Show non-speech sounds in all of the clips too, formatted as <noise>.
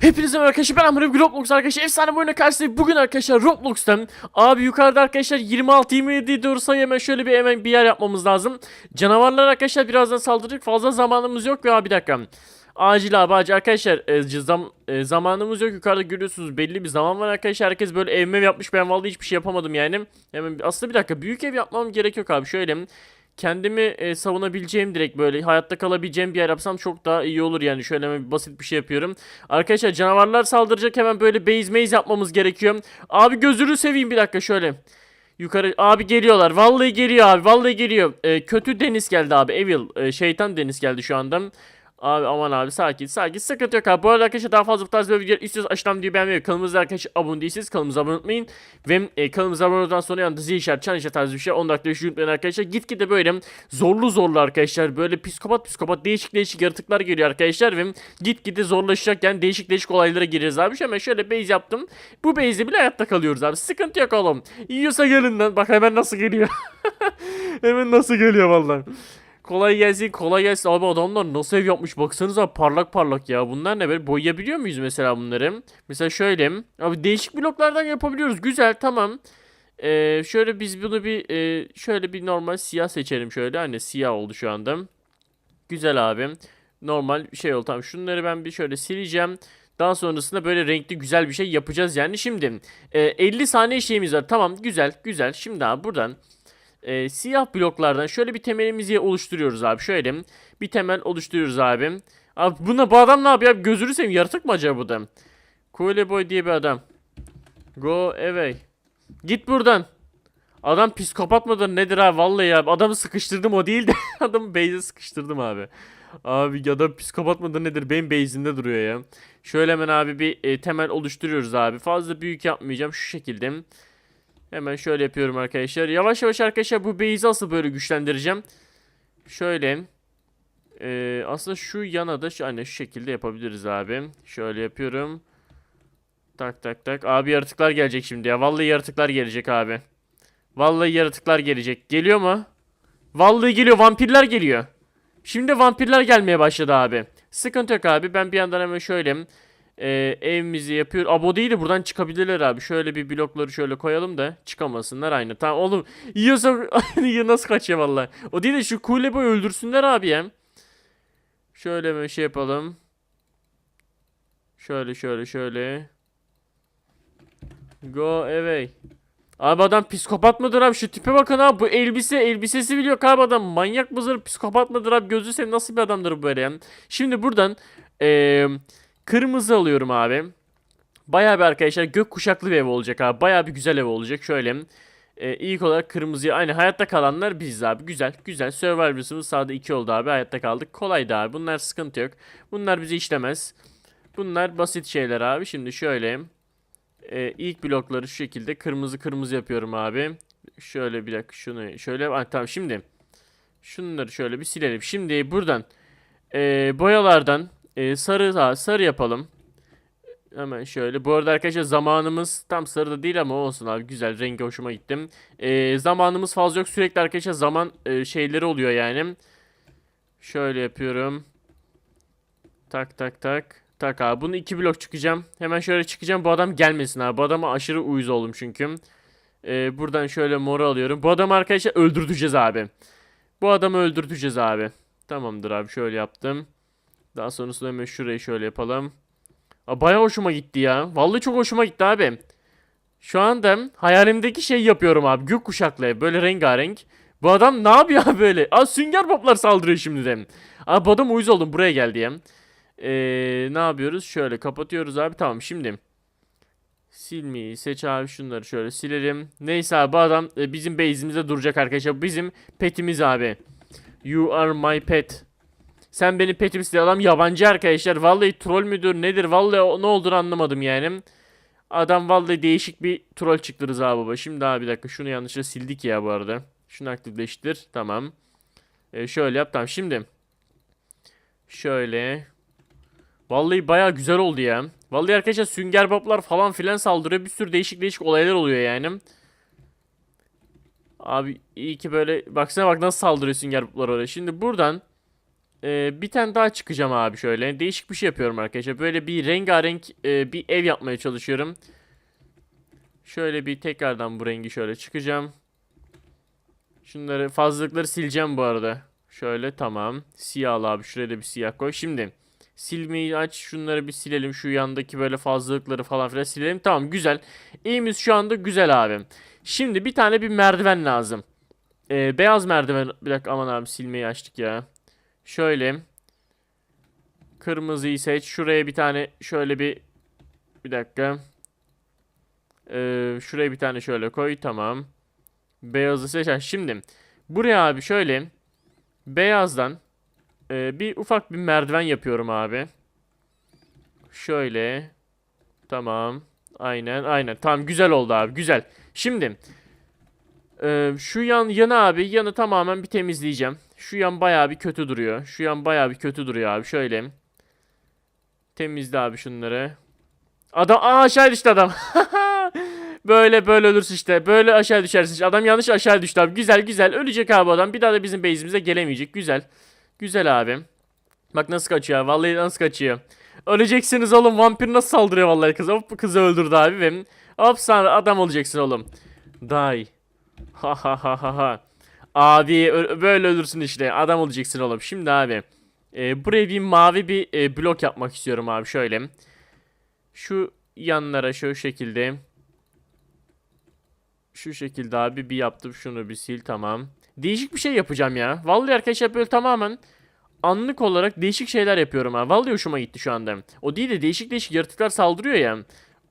Hepinize merhaba arkadaşlar ben Amir Roblox arkadaşlar. Efsane oyuna karşınızdayım. Bugün arkadaşlar Roblox'tan Abi yukarıda arkadaşlar 26-27 doğru sayı hemen şöyle bir hemen bir yer yapmamız lazım. Canavarlar arkadaşlar birazdan saldıracak. Fazla zamanımız yok abi bir dakika. Acil abi acil. Arkadaşlar e, zam, e, zamanımız yok. Yukarıda görüyorsunuz belli bir zaman var arkadaşlar. Herkes böyle ev mev yapmış. Ben vallahi hiçbir şey yapamadım yani. Hemen aslında bir dakika büyük ev yapmam gerek yok abi. Şöyle kendimi e, savunabileceğim direkt böyle hayatta kalabileceğim bir yer yapsam çok daha iyi olur yani şöyle hemen basit bir şey yapıyorum. Arkadaşlar canavarlar saldıracak hemen böyle base maze yapmamız gerekiyor. Abi gözünü seveyim bir dakika şöyle. Yukarı abi geliyorlar. Vallahi geliyor abi. Vallahi geliyor. E, kötü deniz geldi abi. Evil e, şeytan deniz geldi şu anda. Abi aman abi sakin sakin sıkıntı yok abi. Bu arada arkadaşlar daha fazla bu tarz böyle videolar istiyorsanız aşağıdan videoyu beğenmeyi kanalımıza arkadaşlar abone değilseniz kanalımıza abone olmayın. Ve e, kanalımıza abone olduktan sonra yanında zil işareti çan işareti tarzı bir şey 10 dakika düşün unutmayın arkadaşlar. Gitgide böyle zorlu zorlu arkadaşlar böyle psikopat psikopat değişik değişik yaratıklar geliyor arkadaşlar. Ve gitgide zorlaşacak yani değişik değişik olaylara gireceğiz abi. Şu hemen şöyle base yaptım. Bu base'de bile hayatta kalıyoruz abi. Sıkıntı yok oğlum. Yiyorsa gelin lan. Bak hemen nasıl geliyor. <laughs> hemen nasıl geliyor vallahi. Kolay gelsin kolay gelsin. Abi adamlar nasıl ev yapmış? Baksanıza parlak parlak ya. Bunlar ne böyle boyayabiliyor muyuz mesela bunları? Mesela şöyle. Abi değişik bloklardan yapabiliyoruz. Güzel tamam. Ee, şöyle biz bunu bir e, şöyle bir normal siyah seçelim şöyle. Hani siyah oldu şu anda. Güzel abi. Normal şey oldu. Tamam şunları ben bir şöyle sileceğim. Daha sonrasında böyle renkli güzel bir şey yapacağız. Yani şimdi e, 50 saniye şeyimiz var. Tamam güzel güzel. Şimdi abi buradan e, siyah bloklardan şöyle bir temelimizi oluşturuyoruz abi. Şöyle bir temel oluşturuyoruz abi. Abi buna bu adam ne yapıyor? Abi gözünü seveyim yaratık mı acaba bu adam? Cool Boy diye bir adam. Go away. Git buradan. Adam psikopat mıdır nedir abi vallahi ya adamı sıkıştırdım o değil de <laughs> adamı base'e sıkıştırdım abi. Abi adam psikopat mıdır nedir benim base'imde duruyor ya. Şöyle hemen abi bir e, temel oluşturuyoruz abi. Fazla büyük yapmayacağım şu şekilde. Hemen şöyle yapıyorum arkadaşlar. Yavaş yavaş arkadaşlar bu base'i asıl böyle güçlendireceğim. Şöyle. Ee, aslında şu yana da şu, anne şu şekilde yapabiliriz abi. Şöyle yapıyorum. Tak tak tak. Abi yaratıklar gelecek şimdi ya. Vallahi yaratıklar gelecek abi. Vallahi yaratıklar gelecek. Geliyor mu? Vallahi geliyor. Vampirler geliyor. Şimdi vampirler gelmeye başladı abi. Sıkıntı yok abi. Ben bir yandan hemen şöyle e, evimizi yapıyor. Abo değil de buradan çıkabilirler abi. Şöyle bir blokları şöyle koyalım da çıkamasınlar aynı. Tamam oğlum <laughs> yiyorsa <laughs> ya nasıl kaçıyor vallahi. O değil de şu kule boy öldürsünler abi ya. Şöyle bir şey yapalım. Şöyle şöyle şöyle. Go away. Abi adam psikopat mıdır abi? Şu tipe bakın abi. Bu elbise elbisesi biliyor abi adam. Manyak mıdır? Psikopat mıdır abi? Gözü seveyim nasıl bir adamdır bu böyle yani. Şimdi buradan eee Kırmızı alıyorum abi. Bayağı bir arkadaşlar gök kuşaklı bir ev olacak abi. Bayağı bir güzel ev olacak. Şöyle e, ilk olarak kırmızıya aynı hayatta kalanlar biziz abi. Güzel güzel. Survivor'ımız sağda 2 oldu abi. Hayatta kaldık. Kolaydı abi. Bunlar sıkıntı yok. Bunlar bizi işlemez. Bunlar basit şeyler abi. Şimdi şöyle e, ilk blokları şu şekilde kırmızı kırmızı yapıyorum abi. Şöyle bir dakika şunu şöyle ah, tamam şimdi şunları şöyle bir silelim. Şimdi buradan e, boyalardan e, sarı ha, sarı yapalım. Hemen şöyle. Bu arada arkadaşlar zamanımız tam sarıda değil ama olsun abi. Güzel. Rengi hoşuma gittim. E, zamanımız fazla yok. Sürekli arkadaşlar zaman e, şeyleri oluyor yani. Şöyle yapıyorum. Tak tak tak. Tak abi. Bunu iki blok çıkacağım. Hemen şöyle çıkacağım. Bu adam gelmesin abi. Bu adama aşırı uyuz oldum çünkü. E, buradan şöyle moru alıyorum. Bu adamı arkadaşlar öldürteceğiz abi. Bu adamı öldürteceğiz abi. Tamamdır abi. Şöyle yaptım. Daha sonrasında hemen şurayı şöyle yapalım. Aa, bayağı hoşuma gitti ya. Vallahi çok hoşuma gitti abi. Şu anda hayalimdeki şey yapıyorum abi. Gök kuşaklı böyle rengarenk. Bu adam ne yapıyor böyle? Aa sünger poplar saldırıyor şimdi de. Abi bu adam uyuz oldum buraya geldi ya. Ee, ne yapıyoruz? Şöyle kapatıyoruz abi. Tamam şimdi. Silmeyi seç abi şunları şöyle silelim. Neyse abi bu adam e, bizim base'imizde duracak arkadaşlar. Bizim petimiz abi. You are my pet. Sen beni petimsin adam yabancı arkadaşlar. Vallahi troll müdür nedir? Vallahi ne olduğunu anlamadım yani. Adam vallahi değişik bir troll çıktı Rıza baba. Şimdi abi bir dakika şunu yanlışlıkla sildik ya bu arada. Şunu aktifleştir. Tamam. Ee, şöyle yap tamam şimdi. Şöyle. Vallahi baya güzel oldu ya. Vallahi arkadaşlar sünger boblar falan filan saldırıyor. Bir sürü değişik değişik olaylar oluyor yani. Abi iyi ki böyle baksana bak nasıl saldırıyor sünger boblar oraya. Şimdi buradan e, bir tane daha çıkacağım abi şöyle. Değişik bir şey yapıyorum arkadaşlar. Böyle bir rengarenk e, bir ev yapmaya çalışıyorum. Şöyle bir tekrardan bu rengi şöyle çıkacağım. Şunları fazlalıkları sileceğim bu arada. Şöyle tamam. Siyah abi şuraya da bir siyah koy. Şimdi silmeyi aç şunları bir silelim. Şu yandaki böyle fazlalıkları falan filan silelim. Tamam güzel. Evimiz şu anda güzel abi. Şimdi bir tane bir merdiven lazım. Ee, beyaz merdiven. Bir dakika aman abi silmeyi açtık ya. Şöyle. Kırmızıyı seç. Şuraya bir tane şöyle bir bir dakika. Ee, şuraya bir tane şöyle koy. Tamam. Beyazı seç. Şimdi buraya abi şöyle beyazdan e, bir ufak bir merdiven yapıyorum abi. Şöyle. Tamam. Aynen aynen. Tamam güzel oldu abi güzel. Şimdi e, şu yan yanı abi yanı tamamen bir temizleyeceğim. Şu yan bayağı bir kötü duruyor. Şu yan bayağı bir kötü duruyor abi. Şöyle. Temizle abi şunları. Adam aa aşağı düştü adam. <laughs> böyle böyle ölürsün işte. Böyle aşağı düşersin. işte. Adam yanlış aşağı düştü abi. Güzel güzel. Ölecek abi adam. Bir daha da bizim base'imize gelemeyecek. Güzel. Güzel abi. Bak nasıl kaçıyor. Vallahi nasıl kaçıyor. Öleceksiniz oğlum. Vampir nasıl saldırıyor vallahi kız. Hop kızı öldürdü abi ve hop sana adam olacaksın oğlum. Die. Ha ha ha ha ha. Abi böyle ölürsün işte. Adam olacaksın oğlum. Şimdi abi. E, buraya bir mavi bir e, blok yapmak istiyorum abi şöyle. Şu yanlara şu şekilde. Şu şekilde abi bir yaptım şunu bir sil tamam. Değişik bir şey yapacağım ya. Vallahi arkadaşlar böyle tamamen anlık olarak değişik şeyler yapıyorum ha. Vallahi hoşuma gitti şu anda. O değil de değişik değişik yaratıklar saldırıyor ya.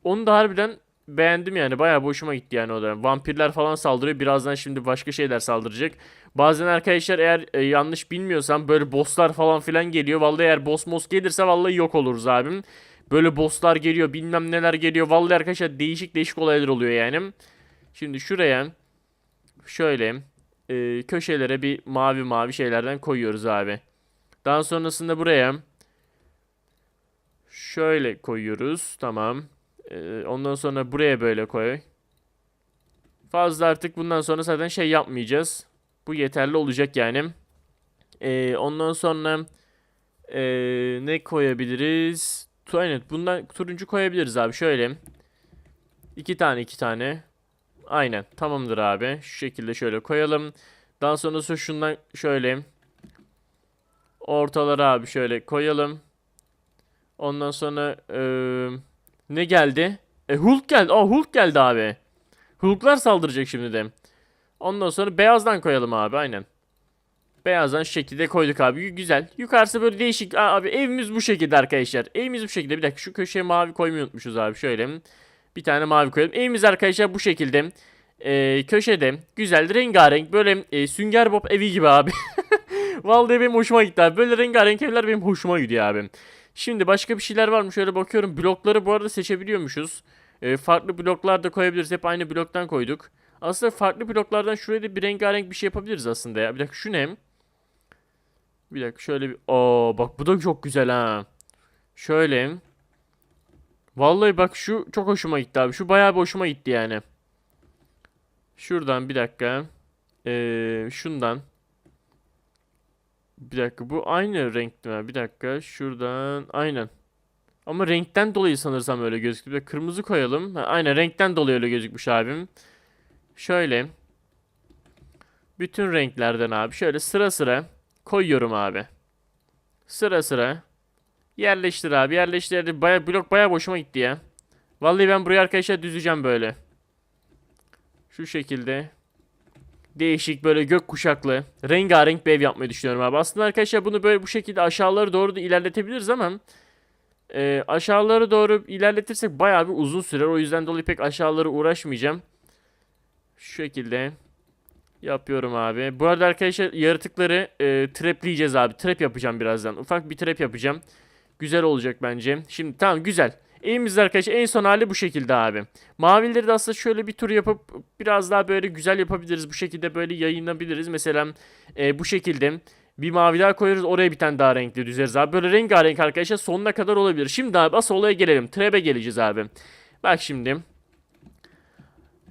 Onu da harbiden beğendim yani. Bayağı bir hoşuma gitti yani o da. Vampirler falan saldırıyor. Birazdan şimdi başka şeyler saldıracak. Bazen arkadaşlar eğer e, yanlış bilmiyorsam böyle bosslar falan filan geliyor. Vallahi eğer boss mos gelirse vallahi yok oluruz abim. Böyle bosslar geliyor bilmem neler geliyor. Vallahi arkadaşlar değişik değişik olaylar oluyor yani. Şimdi şuraya şöyle e, köşelere bir mavi mavi şeylerden koyuyoruz abi. Daha sonrasında buraya şöyle koyuyoruz. Tamam. E, ondan sonra buraya böyle koy. Fazla artık bundan sonra zaten şey yapmayacağız. Bu yeterli olacak yani. E, ondan sonra e, ne koyabiliriz? Aynen bundan turuncu koyabiliriz abi. Şöyle. iki tane iki tane. Aynen tamamdır abi. Şu şekilde şöyle koyalım. Daha sonrası şundan şöyle ortalara abi şöyle koyalım. Ondan sonra eee, ne geldi? E Hulk geldi. Aa Hulk geldi abi. Hulklar saldıracak şimdi de. Ondan sonra beyazdan koyalım abi aynen. Beyazdan şu şekilde koyduk abi. Gü- Güzel. Yukarısı böyle değişik. Aa, Abi evimiz bu şekilde arkadaşlar. Evimiz bu şekilde. Bir dakika şu köşeye mavi koymayı unutmuşuz abi. Şöyle. Bir tane mavi koyalım. Evimiz arkadaşlar bu şekilde. Ee, köşede. Güzel. Rengarenk. Böyle e, Sünger Bob evi gibi abi. <laughs> Vallahi benim hoşuma gitti abi. Böyle rengarenk evler benim hoşuma gidiyor abi. Şimdi başka bir şeyler var mı? Şöyle bakıyorum. Blokları bu arada seçebiliyormuşuz. Ee, farklı bloklar da koyabiliriz. Hep aynı bloktan koyduk. Aslında farklı bloklardan şuraya da bir rengarenk bir şey yapabiliriz aslında ya. Bir dakika şu ne? Bir dakika şöyle bir... Oo bak bu da çok güzel ha. Şöyle. Vallahi bak şu çok hoşuma gitti abi. Şu bayağı bir hoşuma gitti yani. Şuradan bir dakika. Ee, şundan. Bir dakika bu aynı renkte mi? Bir dakika şuradan aynen. Ama renkten dolayı sanırsam öyle gözüktü. Bir kırmızı koyalım. Ha, aynen renkten dolayı öyle gözükmüş abim. Şöyle. Bütün renklerden abi şöyle sıra sıra koyuyorum abi. Sıra sıra. Yerleştir abi yerleştir. Baya, blok baya boşuma gitti ya. Vallahi ben buraya arkadaşlar düzeceğim böyle. Şu şekilde. Değişik böyle gök kuşaklı. Rengarenk bir ev yapmayı düşünüyorum abi. Aslında arkadaşlar bunu böyle bu şekilde aşağıları doğru da ilerletebiliriz ama. e, aşağıları doğru ilerletirsek bayağı bir uzun sürer. O yüzden dolayı pek aşağıları uğraşmayacağım. Şu şekilde. Yapıyorum abi. Bu arada arkadaşlar yaratıkları e, trapleyeceğiz abi. Trap yapacağım birazdan. Ufak bir trap yapacağım. Güzel olacak bence. Şimdi tamam güzel. Evimizde arkadaşlar en son hali bu şekilde abi. Mavileri de aslında şöyle bir tur yapıp biraz daha böyle güzel yapabiliriz. Bu şekilde böyle yayınlayabiliriz. Mesela e, bu şekilde bir mavi daha koyarız. Oraya bir tane daha renkli düzeriz abi. Böyle rengarenk arkadaşlar sonuna kadar olabilir. Şimdi abi asıl olaya gelelim. Trap'e geleceğiz abi. Bak şimdi.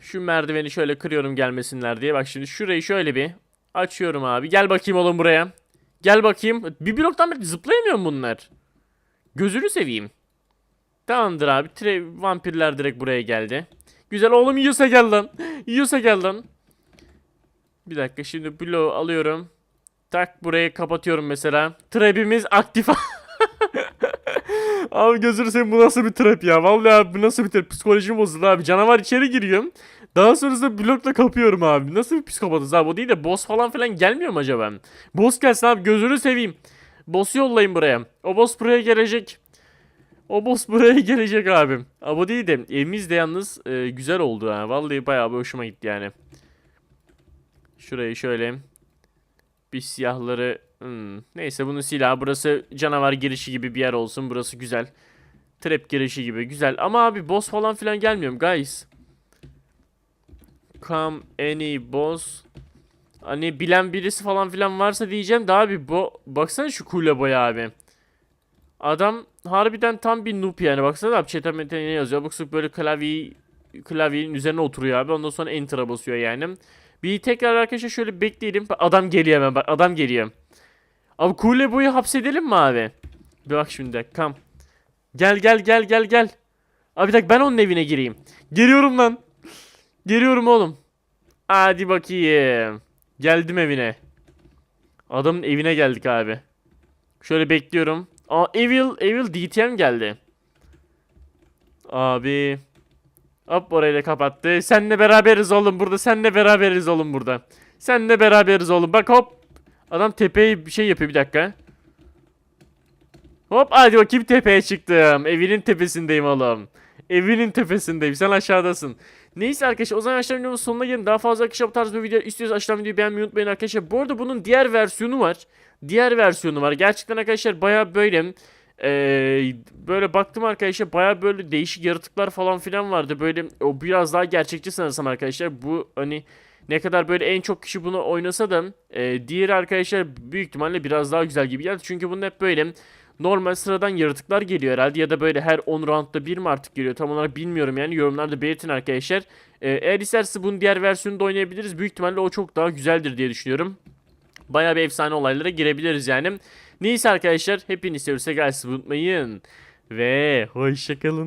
Şu merdiveni şöyle kırıyorum gelmesinler diye. Bak şimdi şurayı şöyle bir açıyorum abi. Gel bakayım oğlum buraya. Gel bakayım. Bir bloktan beri zıplayamıyor bunlar? Gözünü seveyim. Tamamdır abi. Tre vampirler direkt buraya geldi. Güzel oğlum yiyorsa gel lan. Yiyorsa gel lan. Bir dakika şimdi bloğu alıyorum. Tak burayı kapatıyorum mesela. Trap'imiz aktif. <laughs> abi gözünü seveyim bu nasıl bir trap ya. Vallahi abi bu nasıl bir trap. Psikolojim bozuldu abi. Canavar içeri giriyor. Daha sonrasında blokla kapıyorum abi. Nasıl bir psikopatız abi. O değil de boss falan filan gelmiyor mu acaba? Boss gelsin abi gözünü seveyim. Boss'u yollayın buraya. O boss buraya gelecek. O boss buraya gelecek abim. Ama o değil de evimiz de yalnız e, güzel oldu ha. Vallahi bayağı bir hoşuma gitti yani. Şurayı şöyle bir siyahları hmm, neyse bunun silahı burası canavar girişi gibi bir yer olsun. Burası güzel. Trap girişi gibi güzel. Ama abi boss falan filan gelmiyor mu guys? Come any boss. Hani bilen birisi falan filan varsa diyeceğim de abi bu baksana şu kule boya abi. Adam harbiden tam bir noob yani. Baksana abi chat'e mete ne yazıyor. Bak böyle klavyeyi klavyenin üzerine oturuyor abi. Ondan sonra enter'a basıyor yani. Bir tekrar arkadaşlar şöyle bekleyelim. Adam geliyor hemen bak adam geliyor. Abi kule boyu hapsedelim mi abi? Bir bak şimdi kam. Gel gel gel gel gel. Abi dakika ben onun evine gireyim. Geliyorum lan. Geliyorum oğlum. Hadi bakayım. Geldim evine. Adamın evine geldik abi. Şöyle bekliyorum. Aa Evil, Evil DTM geldi. Abi. Hop orayı da kapattı. Senle beraberiz oğlum burada. Senle beraberiz oğlum burada. Senle beraberiz oğlum. Bak hop. Adam tepeye bir şey yapıyor bir dakika. Hop hadi bakayım tepeye çıktım. Evinin tepesindeyim oğlum. Evinin tepesindeyim. Sen aşağıdasın. Neyse arkadaşlar o zaman arkadaşlar videomuzun sonuna gelin. Daha fazla arkadaşlar bu tarz bir video istiyorsanız aşağıdan videoyu beğenmeyi unutmayın arkadaşlar. Bu arada bunun diğer versiyonu var. Diğer versiyonu var. Gerçekten arkadaşlar baya böyle eee, böyle baktım arkadaşlar baya böyle değişik yaratıklar falan filan vardı. Böyle o biraz daha gerçekçi sanırsam arkadaşlar. Bu hani ne kadar böyle en çok kişi bunu oynasa da eee diğeri arkadaşlar büyük ihtimalle biraz daha güzel gibi geldi. Çünkü bunun hep böyle normal sıradan yaratıklar geliyor herhalde ya da böyle her 10 roundda bir mi artık geliyor tam olarak bilmiyorum yani yorumlarda belirtin arkadaşlar. Ee, eğer isterse bunun diğer versiyonunu oynayabiliriz. Büyük ihtimalle o çok daha güzeldir diye düşünüyorum. Bayağı bir efsane olaylara girebiliriz yani. Neyse arkadaşlar hepiniz seviyorsa gelsin unutmayın. Ve hoşçakalın.